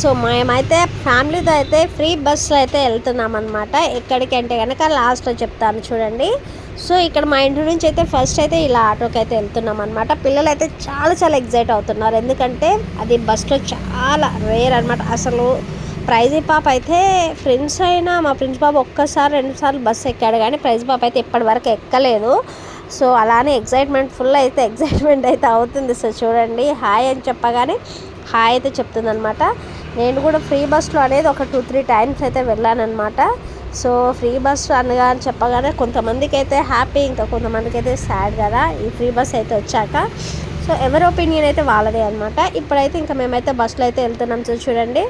So మేమైతే ఫ్యామిలీతో అయితే ఫ్రీ బస్సులో అయితే వెళ్తున్నాం అనమాట ఎక్కడికంటే కనుక లాస్ట్లో చెప్తాను చూడండి. సో ఇక్కడ మా ఇంటి నుంచి అయితే ఫస్ట్ అయితే ఇలా ఆటోకి అయితే వెళ్తున్నాం అనమాట పిల్లలు అయితే చాలా చాలా ఎగ్జైట్ అవుతున్నారు. ఎందుకంటే అది బస్సులో చాలా రేర్ అనమాట అసలు ప్రైజ్ పాప అయితే ఫ్రెండ్స్ అయినా మా ఫ్రెండ్స్ బాబు ఒక్కసారి రెండు సార్లు బస్సు ఎక్కాడు కానీ ప్రైజ్ పాప అయితే ఇప్పటివరకు ఎక్కలేదు. సో అలానే ఎగ్జైట్మెంట్ ఫుల్ అయితే ఎగ్జైట్మెంట్ అయితే అవుతుంది. సో చూడండి హాయ్ అని చెప్పగానే హాయ్ అయితే చెప్తుందనమాట నేను కూడా ఫ్రీ బస్లో అనేది ఒక టూ త్రీ టైమ్స్ అయితే వెళ్ళానమాట సో ఫ్రీ బస్ అనగా అని చెప్పగానే కొంతమందికి అయితే హ్యాపీ ఇంకా కొంతమందికి అయితే సాడ్ కదా ఈ ఫ్రీ బస్ అయితే వచ్చాక. సో ఎవరి ఒపీనియన్ అయితే వాళ్ళదే అనమాట ఇప్పుడైతే ఇంకా మేమైతే బస్సులో అయితే వెళ్తున్నాం సో చూడండి.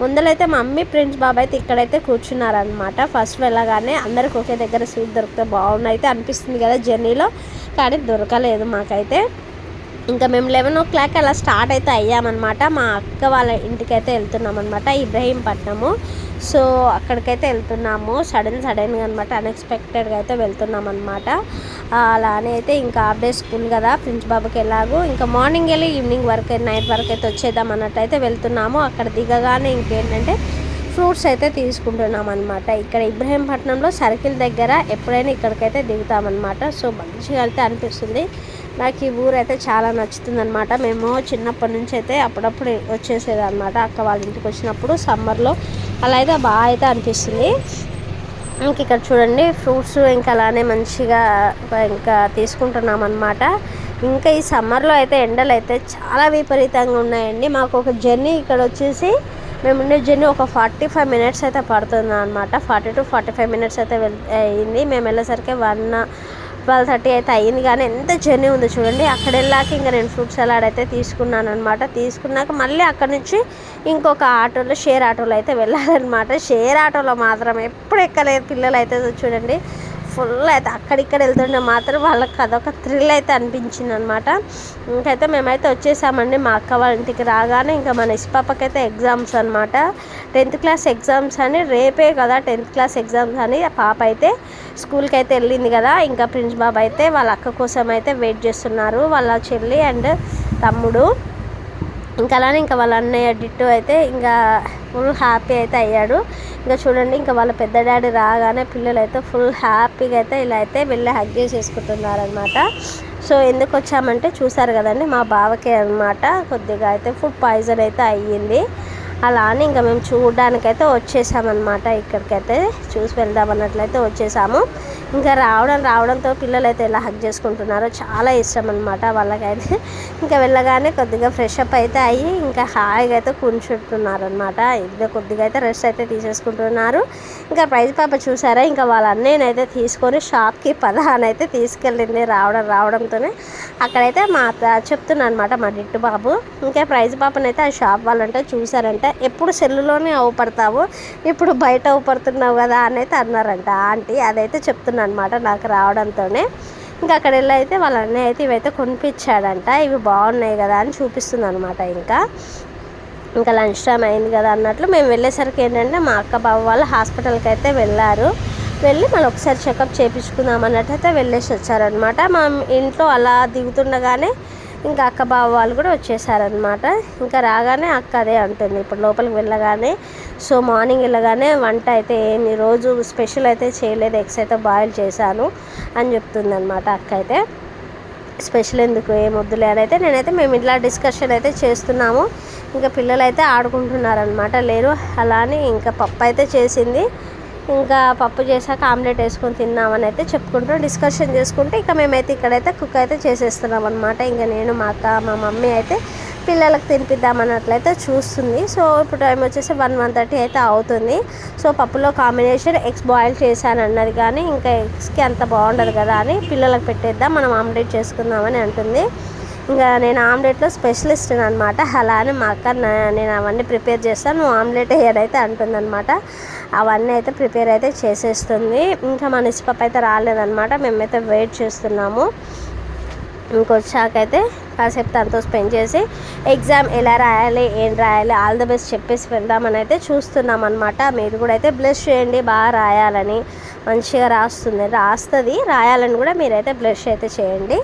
ముందలైతే మా మమ్మీ ప్రిన్స్ బాబు అయితే ఇక్కడైతే కూర్చున్నారనమాట ఫస్ట్ వెళ్ళగానే అందరికి ఒకే దగ్గర సీట్ దొరికితే బాగుంది అయితే అనిపిస్తుంది కదా జర్నీలో. కానీ దొరకలేదు మాకైతే. ఇంకా మేము లెవెన్ ఓ క్లాక్ అలా స్టార్ట్ అయితే అయ్యామన్నమాట. మా అక్క వాళ్ళ ఇంటికి అయితే వెళ్తున్నాం అనమాట ఇబ్రహీంపట్నము. సో అక్కడికైతే వెళ్తున్నాము. సడన్ సడన్గా అనమాట అన్ఎక్స్పెక్టెడ్గా అయితే వెళ్తున్నాం అనమాట అలానే అయితే ఇంకా హాఫ్ డే స్కూల్ కదా ప్రిన్స్ బాబుకి ఎలాగో. ఇంకా మార్నింగ్ వెళ్ళి ఈవినింగ్ వరకు నైట్ వరకు అయితే వచ్చేద్దాం అన్నట్టు అయితే వెళ్తున్నాము. అక్కడ దిగగానే ఇంకేంటంటే ఫ్రూట్స్ అయితే తీసుకుంటున్నాం అనమాట ఇక్కడ ఇబ్రహీంపట్నంలో సర్కిల్ దగ్గర ఎప్పుడైనా ఇక్కడికైతే దిగుతామన్నమాట. సో మంచిగా అయితే అనిపిస్తుంది. నాకు ఈ ఊరు అయితే చాలా నచ్చుతుంది అనమాట మేము చిన్నప్పటి నుంచి అయితే అప్పుడప్పుడు వచ్చేసేది అనమాట అక్క వాళ్ళ ఇంటికి వచ్చినప్పుడు సమ్మర్లో అలా అయితే బాగా అయితే అనిపిస్తుంది. ఇంక ఇక్కడ చూడండి ఫ్రూట్స్ ఇంకా అలానే మంచిగా ఇంకా తీసుకుంటున్నాం అనమాట ఇంకా ఈ సమ్మర్లో అయితే ఎండలు అయితే చాలా విపరీతంగా ఉన్నాయండి. మాకు ఒక జర్నీ ఇక్కడ వచ్చేసి మేము ఉండే జర్నీ ఒక ఫార్టీ ఫైవ్ మినిట్స్ అయితే పడుతుంది అనమాట forty to forty five minutes అయితే వెళ్ అయింది మేము వెళ్ళేసరికి వన్ ట్వెల్వ్ థర్టీ అయితే అయ్యింది. కానీ ఎంత జర్నీ ఉంది చూడండి. అక్కడ వెళ్ళాక ఇంకా నేను ఫ్రూట్ సలాడ్ అయితే తీసుకున్నాను అనమాట తీసుకున్నాక మళ్ళీ అక్కడ నుంచి ఇంకొక ఆటోలో షేర్ ఆటోలో అయితే వెళ్ళాలన్నమాట. షేర్ ఆటోలో మాత్రం ఎప్పుడు ఎక్కలేదు. పిల్లలు అయితే చూడండి. ఫుల్ అయితే అక్కడిక్కడ వెళ్తుంటే మాత్రం వాళ్ళకి అదొక థ్రిల్ అయితే అనిపించింది అనమాట ఇంకైతే మేమైతే వచ్చేసామండి మా అక్క వాళ్ళ ఇంటికి రాగానే ఇంకా మన ఇస్పాపకి అయితే ఎగ్జామ్స్ అనమాట టెన్త్ క్లాస్ ఎగ్జామ్స్ అని రేపే కదా టెన్త్ క్లాస్ ఎగ్జామ్స్ అని పాప అయితే స్కూల్కి అయితే వెళ్ళింది కదా. ఇంకా ప్రిన్స్ బాబు అయితే వాళ్ళ అక్క కోసం అయితే వెయిట్ చేస్తున్నారు. వాళ్ళ చెల్లి అండ్ తమ్ముడు. ఇంకా అలానే ఇంకా వాళ్ళ అన్నయ్య డిట్టు అయితే ఇంకా ఫుల్ హ్యాపీ అయితే అయ్యాడు. ఇంకా చూడండి ఇంకా వాళ్ళ పెద్ద డాడీ రాగానే పిల్లలు అయితే ఫుల్ హ్యాపీగా అయితే ఇలా అయితే వెళ్ళి హగ్ చేసేసుకుంటున్నారనమాట సో ఎందుకు వచ్చామంటే చూసారు కదండి మా బావకే అనమాట కొద్దిగా అయితే ఫుడ్ పాయిజన్ అయితే అయ్యింది. అలా అని ఇంకా మేము చూడడానికైతే వచ్చేసామన్నమాట. ఇక్కడికైతే చూసి వెళ్దాం అన్నట్లయితే వచ్చేసాము. ఇంకా రావడం రావడంతో పిల్లలు అయితే ఎలా హక్ చేసుకుంటున్నారో చాలా ఇష్టం అనమాట వాళ్ళకైతే. ఇంకా వెళ్ళగానే కొద్దిగా ఫ్రెష్ అప్ అయితే అయ్యి ఇంకా హాయిగా అయితే కూర్చుంటున్నారు అనమాట ఇద్దరు కొద్దిగా అయితే రెస్ట్ అయితే తీసేసుకుంటున్నారు. ఇంకా ప్రైజ్ పాప చూసారా? ఇంకా వాళ్ళ అన్నయ్యనైతే తీసుకొని షాప్కి పదహానైతే అని అయితే తీసుకెళ్ళింది రావడం రావడంతోనే. అక్కడైతే మా చెప్తున్నా అనమాట మా డిట్టు బాబు. ఇంకా ప్రైజ్ పాపనైతే ఆ షాప్ వాళ్ళంటే చూసారంటే. ఎప్పుడు సెల్లులోనే అవుపడతావు? ఇప్పుడు బయట అవుపడుతున్నావు కదా? అని అయితే అన్నారంట. ఆంటీ అదైతే చెప్తున్నా అనమాట నాకు రావడంతోనే. ఇంకా అక్కడ వెళ్ళి అయితే వాళ్ళ అన్నయ్య అయితే ఇవైతే కొనిపించాడంట. ఇవి బాగున్నాయి కదా అని చూపిస్తుంది అనమాట ఇంకా. ఇంకా లంచ్ టైం అయింది కదా అన్నట్లు మేము వెళ్ళేసరికి ఏంటంటే మా అక్క బాబు వాళ్ళు హాస్పిటల్కి అయితే వెళ్ళారు. వెళ్ళి మళ్ళీ ఒకసారి చెకప్ చేయించుకుందాం అన్నట్టు అయితే వెళ్ళేసి వచ్చారనమాట మా ఇంట్లో అలా దిగుతుండగానే ఇంకా అక్క బావ వాళ్ళు కూడా వచ్చేసారనమాట ఇంకా రాగానే అక్క అదే అంటుంది. ఇప్పుడు లోపలికి వెళ్ళగానే సో మార్నింగ్ వెళ్ళగానే వంట అయితే ఏమి రోజు స్పెషల్ అయితే చేయలేదు ఎగ్స్ అయితే బాయిల్ చేశాను అని చెప్తుంది అనమాట అక్క అయితే. స్పెషల్ ఎందుకు ఏం వద్దులే అని అయితే నేనైతే మేము ఇట్లా డిస్కషన్ అయితే చేస్తున్నాము. ఇంకా పిల్లలు అయితే ఆడుకుంటున్నారనమాట లేరు అలా అని ఇంకా పప్పు అయితే చేసింది. ఇంకా పప్పు చేశాక ఆమ్లెట్ వేసుకొని తిన్నామని అయితే చెప్పుకుంటూ డిస్కషన్ చేసుకుంటే ఇక మేమైతే ఇక్కడైతే కుక్ అయితే చేసేస్తున్నాం అనమాట ఇంకా నేను మా అక్క మా మమ్మీ అయితే పిల్లలకు తినిపిద్దామన్నట్లయితే చూస్తుంది. సో ఇప్పుడు టైం వచ్చేసి వన్ వన్ థర్టీ అయితే అవుతుంది. సో పప్పులో కాంబినేషన్ ఎగ్స్ బాయిల్ చేశాను అన్నది కానీ ఇంకా ఎగ్స్కి అంత బాగుండదు కదా అని పిల్లలకు పెట్టేద్దాం మనం ఆమ్లెట్ చేసుకుందామని అంటుంది. ఇంకా నేను ఆమ్లెట్లో స్పెషలిస్ట్ అనమాట అలానే మా అక్క నేను అవన్నీ ప్రిపేర్ చేస్తాను నువ్వు ఆమ్లెట్ ఏదైతే అంటుందన్నమాట అవన్నీ అయితే ప్రిపేర్ అయితే చేసేస్తుంది. ఇంకా మా నిష్పప్పు అయితే రాలేదన్నమాట మేమైతే వెయిట్ చేస్తున్నాము. ఇంకొచ్చాకైతే కాసేపు తనతో స్పెండ్ చేసి ఎగ్జామ్ ఎలా రాయాలి ఏం రాయాలి ఆల్ ద బెస్ట్ చెప్పేసి వెళ్దామని అయితే చూస్తున్నాం అనమాట మీరు కూడా అయితే బ్లెస్ చేయండి బాగా రాయాలని మంచిగా రాస్తుంది రాస్తుంది. రాయాలని కూడా మీరైతే బ్లష్ అయితే చేయండి.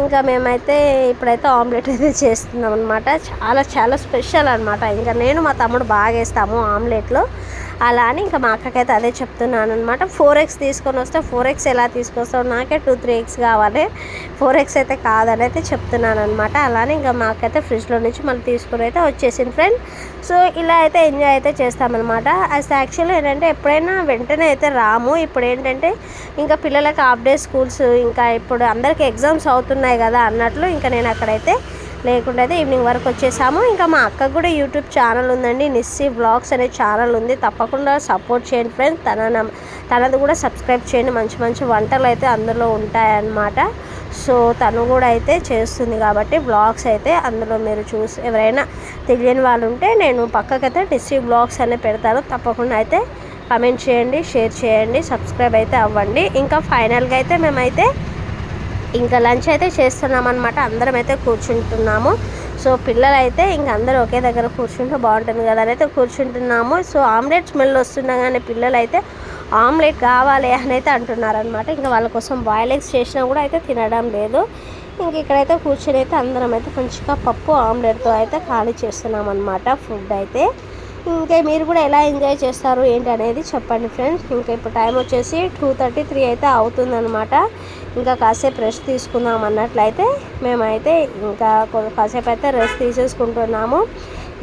ఇంకా మేమైతే ఇప్పుడైతే ఆమ్లెట్ అయితే చేస్తున్నాం అనమాట చాలా చాలా స్పెషల్ అనమాట ఇంకా నేను మా తమ్ముడు బాగా వేస్తాము ఆమ్లెట్లో అలా అని ఇంకా మా అక్కకైతే అదే చెప్తున్నాను అనమాట ఫోర్ ఎక్స్ తీసుకొని వస్తే ఫోర్ ఎక్స్ ఎలా తీసుకొస్తావు? నాకే టూ త్రీ ఎక్స్ కావాలి. ఫోర్ ఎక్స్ అయితే కాదని అయితే చెప్తున్నాను అనమాట అలానే ఇంకా మా అక్క అయితే ఫ్రిడ్జ్లో నుంచి మళ్ళీ తీసుకుని అయితే వచ్చేసింది ఫ్రెండ్ సో ఇలా అయితే ఎంజాయ్ అయితే చేస్తామన్నమాట. అసలు యాక్చువల్లీ ఏంటంటే ఎప్పుడైనా వెంటనే అయితే రాము. ఇప్పుడు ఏంటంటే ఇంకా పిల్లలకి హాఫ్ డే స్కూల్స్ ఇంకా ఇప్పుడు అందరికీ ఎగ్జామ్స్ అవుతున్నాయి కదా అన్నట్లు ఇంకా నేను అక్కడైతే లేకుండా అయితే ఈవినింగ్ వరకు వచ్చేసాము. ఇంకా మా అక్కకు కూడా యూట్యూబ్ ఛానల్ ఉందండి. నిస్సి బ్లాగ్స్ అనే ఛానల్ ఉంది. తప్పకుండా సపోర్ట్ చేయండి ఫ్రెండ్స్. తన తనది కూడా సబ్స్క్రైబ్ చేయండి. మంచి మంచి వంటలు అయితే అందులో ఉంటాయన్నమాట. సో తను కూడా అయితే చేస్తుంది కాబట్టి బ్లాగ్స్ అయితే అందులో మీరు చూసి ఎవరైనా తెలియని వాళ్ళు ఉంటే నేను పక్కకైతే నిస్సి బ్లాగ్స్ అనే పెడతాను. తప్పకుండా అయితే కమెంట్ చేయండి షేర్ చేయండి సబ్స్క్రైబ్ అయితే అవ్వండి. ఇంకా ఫైనల్గా అయితే మేమైతే ఇంకా లంచ్ అయితే చేస్తున్నాం అనమాట అందరం అయితే కూర్చుంటున్నాము. సో పిల్లలైతే ఇంక అందరూ ఒకే దగ్గర కూర్చుంటే బాగుంటుంది కదా అని అయితే కూర్చుంటున్నాము. సో ఆమ్లెట్ స్మెల్ వస్తున్నా కానీ పిల్లలు అయితే ఆమ్లెట్ కావాలి అని అయితే అంటున్నారనమాట ఇంకా వాళ్ళ కోసం బాయిల్ ఎగ్స్ చేసినా కూడా అయితే తినడం లేదు. ఇంక ఇక్కడైతే కూర్చొని అయితే అందరం అయితే మంచిగా పప్పు ఆమ్లెట్తో అయితే ఖాళీ చేస్తున్నాం అనమాట ఫుడ్ అయితే. ఇంకా మీరు కూడా ఎలా ఎంజాయ్ చేస్తారు ఏంటి అనేది చెప్పండి ఫ్రెండ్స్. ఇంకా ఇప్పుడు టైం వచ్చేసి టూ థర్టీ త్రీ అయితే అవుతుందనమాట ఇంకా కాసేపు రెస్ట్ తీసుకుందాం అన్నట్లయితే మేమైతే ఇంకా కాసేపు అయితే రెస్ట్ తీసేసుకుంటున్నాము.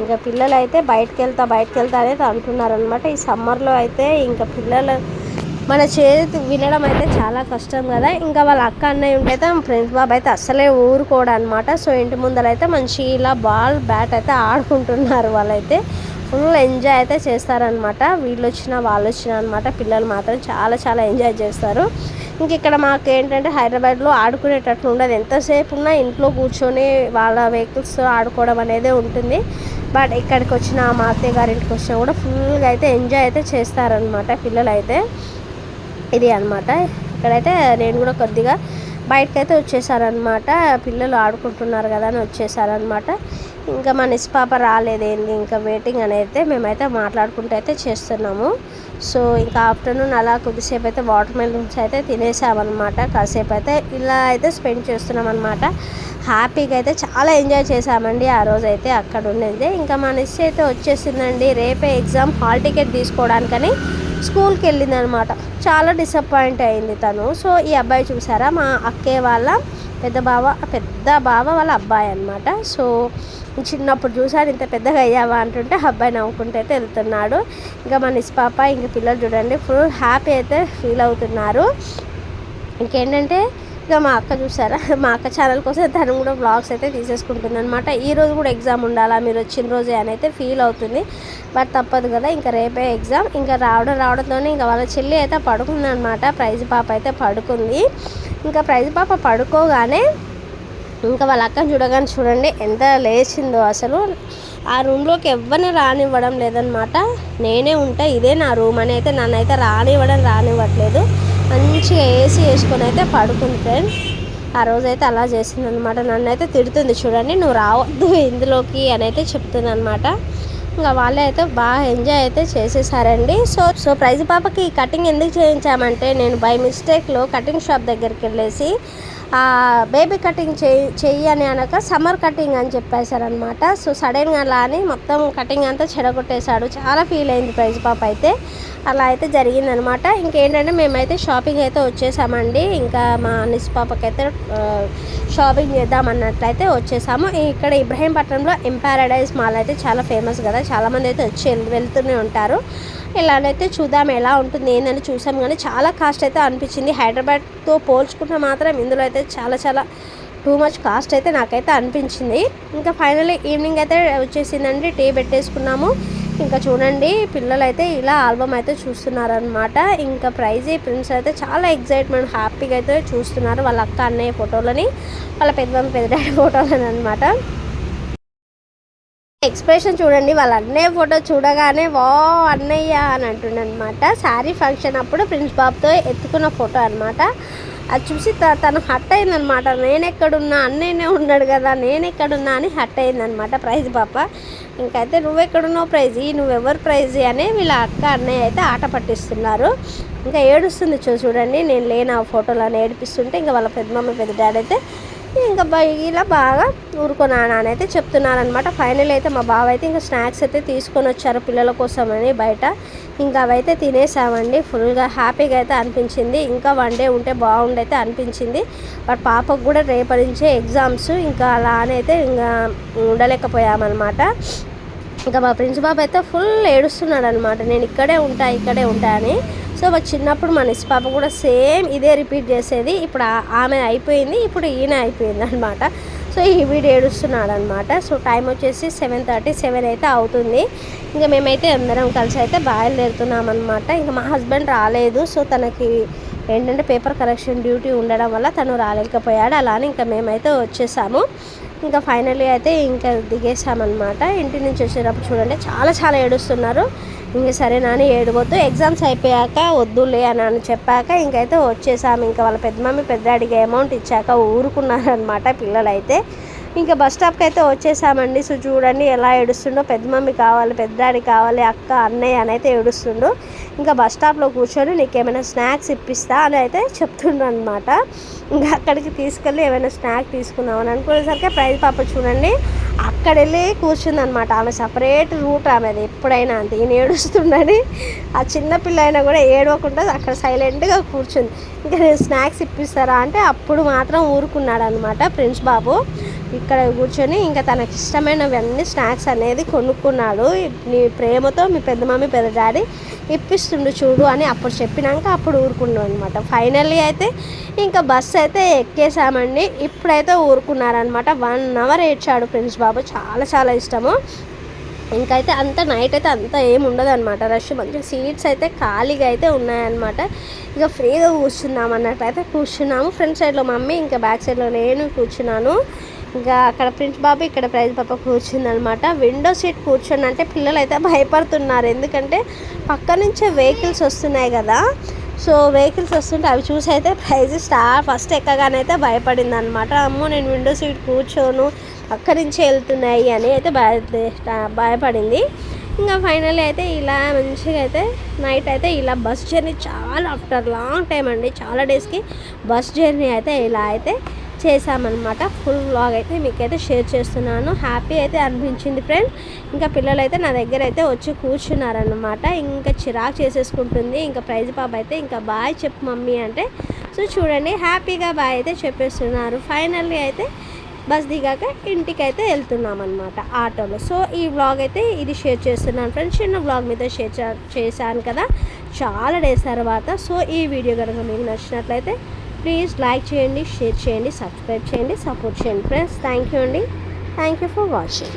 ఇంకా పిల్లలు అయితే బయటకు వెళ్తా బయటకు వెళ్తా అనేది అంటున్నారనమాట ఈ సమ్మర్లో అయితే ఇంకా పిల్లలు మన చేతి వినడం అయితే చాలా కష్టం కదా. ఇంకా వాళ్ళ అక్క అన్నయ్య ఉంటే అయితే ఫ్రెండ్స్ బాబు అయితే అస్సలే ఊరుకోడు అనమాట సో ఇంటి ముందరైతే మంచి ఇలా బాల్ బ్యాట్ అయితే ఆడుకుంటున్నారు వాళ్ళైతే. ఫుల్ ఎంజాయ్ అయితే చేస్తారనమాట. వీళ్ళు వచ్చిన వాళ్ళు వచ్చిన అనమాట. పిల్లలు మాత్రం చాలా చాలా ఎంజాయ్ చేస్తారు. ఇంక ఇక్కడ మాకు ఏంటంటే హైదరాబాద్లో ఆడుకునేటట్లు ఉండదు. ఎంతసేపు ఉన్నా ఇంట్లో కూర్చొని వాళ్ళ వెహికల్స్ ఆడుకోవడం అనేది ఉంటుంది. బట్ ఇక్కడికి వచ్చిన మా అత్తయ్య గారింటికి వచ్చినా కూడా ఫుల్గా అయితే ఎంజాయ్ అయితే చేస్తారనమాట పిల్లలు అయితే ఇది అనమాట. ఇక్కడైతే నేను కూడా కొద్దిగా బయటకైతే వచ్చేసారనమాట. పిల్లలు ఆడుకుంటున్నారు కదా అని వచ్చేసారనమాట. ఇంకా మా నిష్పాప రాలేదేంది ఇంకా వెయిటింగ్ అని అయితే మేమైతే మాట్లాడుకుంటూ అయితే చేస్తున్నాము. సో ఇంకా ఆఫ్టర్నూన్ అలా కొద్దిసేపు అయితే వాటర్ మెలూన్స్ అయితే తినేసామన్నమాట. కాసేపు అయితే ఇలా అయితే స్పెండ్ చేస్తున్నాం అనమాట హ్యాపీగా అయితే చాలా ఎంజాయ్ చేసామండి ఆ రోజు అయితే అక్కడ ఉండేది. ఇంకా మా నిస్ అయితే వచ్చేసిందండి. రేపే ఎగ్జామ్ హాల్ టికెట్ తీసుకోవడానికని స్కూల్కి వెళ్ళిందనమాట చాలా డిసప్పాయింట్ అయింది తను. సో ఈ అబ్బాయి చూసారా? మా అక్కే వాళ్ళ పెద్ద బావ పెద్ద బావ వాళ్ళ అబ్బాయి అనమాట సో చిన్నప్పుడు చూశాను ఇంత పెద్దగా అయ్యావా అంటుంటే అబ్బాయి నవ్వుకుంటే అయితే వెళ్తున్నాడు. ఇంకా మన నిష్పాప ఇంకా పిల్లలు చూడండి ఫుల్ హ్యాపీ అయితే ఫీల్ అవుతున్నారు. ఇంకేంటంటే ఇక మా అక్క చూసారా మా అక్క ఛానల్ కోసం తను కూడా బ్లాగ్స్ అయితే తీసేసుకుంటుంది అనమాట ఈ రోజు కూడా ఎగ్జామ్ ఉండాలా మీరు వచ్చిన రోజే అని అయితే ఫీల్ అవుతుంది. బట్ తప్పదు కదా ఇంకా రేపే ఎగ్జామ్ ఇంకా రావడం రావడంతోనే ఇంకా వాళ్ళ చెల్లి అయితే పడుకుంది అనమాట ప్రైజ్ పాప అయితే పడుకుంది. ఇంకా ప్రైజ్ పాప పడుకోగానే ఇంకా వాళ్ళ అక్కని చూడగానే చూడండి ఎంత లేచిందో అసలు. ఆ రూమ్లోకి ఎవరిని రానివ్వడం లేదనమాట నేనే ఉంటా ఇదే నా రూమ్ అని అయితే నన్నైతే రానివ్వడం రానివ్వట్లేదు. మంచిగా ఏసీ వేసుకొని అయితే పడుకుంది ఫ్రెండ్ ఆ రోజైతే అలా చేసింది అనమాట నన్ను అయితే తిడుతుంది చూడండి నువ్వు రావద్దు ఇందులోకి అని అయితే చెప్తుంది అనమాట ఇంకా వాళ్ళే అయితే బాగా ఎంజాయ్ అయితే చేసేసారండి. సో సో ప్రైజ్ పాపకి కటింగ్ ఎందుకు చేయించామంటే నేను బై మిస్టేక్లో కటింగ్ షాప్ దగ్గరికి వెళ్ళేసి బేబీ కటింగ్ చేయి చెయ్యి అని అనక సమ్మర్ కటింగ్ అని చెప్పేశారనమాట. సో సడన్గా అలా అని మొత్తం కటింగ్ అంతా చెడగొట్టేశాడు. చాలా ఫీల్ అయింది ప్రైజ్ పాప అయితే. అలా అయితే జరిగిందనమాట. ఇంకేంటంటే మేమైతే షాపింగ్ అయితే వచ్చేసామండి. ఇంకా మా నిస్ పాపకైతే షాపింగ్ చేద్దామన్నట్లయితే వచ్చేసాము. ఇక్కడ ఇబ్రహీంపట్నంలో ఎంపారడైజ్ మాల్ అయితే చాలా ఫేమస్ కదా. చాలామంది అయితే వచ్చి వెళ్తూనే ఉంటారు. ఇలానైతే చూద్దాం ఎలా ఉంటుంది ఏందని చూసాం. కానీ చాలా కాస్ట్ అయితే అనిపించింది. హైదరాబాద్తో పోల్చుకుంటే మాత్రం ఇందులో అయితే చాలా చాలా టూ మచ్ కాస్ట్ అయితే నాకైతే అనిపించింది. ఇంకా ఫైనల్లీ ఈవినింగ్ అయితే వచ్చేసిందండి. టీ పెట్టేసుకున్నాము. ఇంకా చూడండి పిల్లలు అయితే ఇలా ఆల్బమ్ అయితే చూస్తున్నారనమాట ఇంకా ప్రైజ్ ప్రిన్స్ అయితే చాలా ఎగ్జైట్మెంట్ హ్యాపీగా అయితే చూస్తున్నారు వాళ్ళ అక్క అన్నయ్య ఫోటోలని వాళ్ళ పెద్దమ్మ పెద్ద డాడీ ఫోటోలని అనమాట ఎక్స్ప్రెషన్ చూడండి వాళ్ళ అన్నయ్య ఫోటో చూడగానే వా అన్నయ్య అని అంటుండనమాట. శారీ ఫంక్షన్ అప్పుడు ప్రిన్స్ బాబుతో ఎత్తుకున్న ఫోటో అనమాట అది చూసి త- తను హట్ అయిందనమాట. నేనెక్కడున్నా? అన్నయ్యనే ఉన్నాడు కదా నేను ఎక్కడున్నా అని హట్ అయిందనమాట ప్రైజ్ పాప ఇంకైతే నువ్వెక్కడున్నావు ప్రైజ్? నువ్వెవరు ప్రైజ్? అని వీళ్ళ అక్క అన్నయ్య అయితే ఆట పట్టిస్తున్నారు. ఇంకా ఏడుస్తుంది చూ చూడండి. నేను లేని ఆ ఫోటోలో ఏడిపిస్తుంటే ఇంకా వాళ్ళ పెద్ద మమ్మీ పెద్ద డాడీ అయితే ఇంకా ఇలా బాగా ఊరుకున్నాను అని అయితే చెప్తున్నారనమాట. ఫైనల్ అయితే మా బావ అయితే ఇంకా స్నాక్స్ అయితే తీసుకొని వచ్చారు పిల్లల కోసమని బయట. ఇంకా అవైతే తినేసామండి. ఫుల్గా హ్యాపీగా అయితే అనిపించింది. ఇంకా వన్ డే ఉంటే బాగుండైతే అనిపించింది. బట్ పాపకు కూడా రేపటి నుంచే ఎగ్జామ్స్. ఇంకా అలా అని అయితే ఇంకా ఉండలేకపోయామన్నమాట ఇంకా మా ప్రిన్స్ బాబు అయితే ఫుల్ ఏడుస్తున్నాడు అనమాట నేను ఇక్కడే ఉంటా ఇక్కడే ఉంటా అని. సో మా చిన్నప్పుడు మా నిస్ పాప కూడా సేమ్ ఇదే రిపీట్ చేసేది. ఇప్పుడు ఆమె అయిపోయింది ఇప్పుడు ఈయన అయిపోయింది అనమాట సో ఈ వీడు ఏడుస్తున్నాడు అనమాట సో టైం వచ్చేసి సెవెన్ థర్టీ సెవెన్ అయితే అవుతుంది. ఇంకా మేమైతే అందరం కలిసి అయితే బయలుదేరుతున్నాం అనమాట ఇంకా మా హస్బెండ్ రాలేదు. సో తనకి ఏంటంటే పేపర్ కరెక్షన్ డ్యూటీ ఉండడం వల్ల తను రాలేకపోయాడు. అలానే ఇంకా మేమైతే వచ్చేసాము. ఇంకా ఫైనల్గా అయితే ఇంకా దిగేసామన్నమాట ఇంటి నుంచి వచ్చేటప్పుడు చూడండి చాలా చాలా ఏడుస్తున్నారు. ఇంక సరే నాని ఏడవద్దు ఎగ్జామ్స్ అయిపోయాక వద్దులే అని అని చెప్పాక ఇంకైతే వచ్చేసాము. ఇంకా వాళ్ళ పెద్ద మమ్మీ పెద్ద అడిగే అమౌంట్ ఇచ్చాక ఊరుకున్నారనమాట పిల్లలైతే. ఇంకా బస్ స్టాప్కి అయితే వచ్చేసామండి. సో చూడండి ఎలా ఏడుస్తుండో. పెద్ద మమ్మీ కావాలి పెద్ద కావాలి అక్క అన్నయ్య అని అయితే ఏడుస్తుండు. ఇంకా బస్ స్టాప్లో కూర్చొని నీకు ఏమైనా స్నాక్స్ ఇప్పిస్తా అని అయితే చెప్తుండ్రు అనమాట ఇంకా అక్కడికి తీసుకెళ్ళి ఏమైనా స్నాక్ తీసుకుందామని అనుకునేసరికి ప్రైజ్ పాప చూడండి అక్కడ వెళ్ళి కూర్చుంది అనమాట ఆమె సపరేట్ రూట్ ఆమెది. ఎప్పుడైనా అంతే ఈయన ఏడుస్తుండని. ఆ చిన్న పిల్ల అయినా కూడా ఏడవకుండా అక్కడ సైలెంట్గా కూర్చుంది. ఇంకా నేను స్నాక్స్ ఇప్పిస్తారా అంటే అప్పుడు మాత్రం ఊరుకున్నాడు అనమాట ప్రిన్స్ బాబు. ఇక్కడ కూర్చొని ఇంకా తనకి ఇష్టమైనవన్నీ స్నాక్స్ అనేది కొనుక్కున్నాడు. నీ ప్రేమతో మీ పెద్ద మమ్మీ పెద్ద డాడీ ఇప్పిస్తుండు చూడు అని అప్పుడు చెప్పినాక అప్పుడు ఊరుకున్నాడు అనమాట ఫైనల్లీ అయితే ఇంకా బస్సు అయితే ఎక్కేసామండి ఇప్పుడైతే ఊరుకున్నారనమాట వన్ అవర్ ఏడ్చాడు ప్రిన్స్ బాబు. చాలా చాలా ఇష్టము. ఇంకైతే అంత నైట్ అయితే అంత ఏమి ఉండదు అనమాట రష్ మంచిగా సీట్స్ అయితే ఖాళీగా అయితే ఉన్నాయన్నమాట. ఇక ఫ్రీగా కూర్చున్నాం అన్నట్టు అయితే కూర్చున్నాము ఫ్రంట్ సైడ్లో మమ్మీ ఇంకా బ్యాక్ సైడ్లో నేను కూర్చున్నాను. ఇంకా అక్కడ ప్రిన్స్ బాబు ఇక్కడ ప్రైజ్ పాప కూర్చుందనమాట విండో సీట్ కూర్చొని అంటే పిల్లలు అయితే భయపడుతున్నారు. ఎందుకంటే పక్క నుంచే వెహికల్స్ వస్తున్నాయి కదా. సో వెహికల్స్ వస్తుంటే అవి చూసి అయితే ప్రైజ్ స్టార్ ఫస్ట్ ఎక్కగానైతే భయపడింది అనమాట అమ్మో నేను విండో సీట్ కూర్చోను అక్కడి నుంచి వెళ్తున్నాయి అని అయితే భయ భయపడింది. ఇంకా ఫైనల్ అయితే ఇలా మంచిగా అయితే నైట్ అయితే ఇలా బస్ జర్నీ చాలా ఆఫ్టర్ లాంగ్ టైం అండి. చాలా డేస్కి బస్ జర్నీ అయితే ఇలా అయితే చేశామన్నమాట. ఫుల్ వ్లాగ్ అయితే మీకైతే షేర్ చేస్తున్నాను. హ్యాపీ అయితే అనిపించింది ఫ్రెండ్ ఇంకా పిల్లలైతే నా దగ్గర అయితే వచ్చి కూర్చున్నారనమాట ఇంకా చిరాకు చేసేసుకుంటుంది. ఇంకా ప్రైజ్ పాప అయితే ఇంకా బాయ్ చెప్పు మమ్మీ అంటే. సో చూడండి హ్యాపీగా బాయ్ అయితే చెప్పేస్తున్నారు. ఫైనల్లీ అయితే బస్ దిగాక ఇంటికి అయితే వెళ్తున్నాం అనమాట ఆటోలో. సో ఈ వ్లాగ్ అయితే ఇది షేర్ చేస్తున్నాను ఫ్రెండ్స్ చిన్న వ్లాగ్ మీద షేర్ చేశాను కదా. చాలా డేస్ తర్వాత. సో ఈ వీడియో కనుక మీకు నచ్చినట్లయితే ప్లీజ్ లైక్ చేయండి షేర్ చేయండి సబ్స్క్రైబ్ చేయండి సపోర్ట్ చేయండి. ఫ్రెండ్స్ థ్యాంక్ యూ అండి. Thank you for watching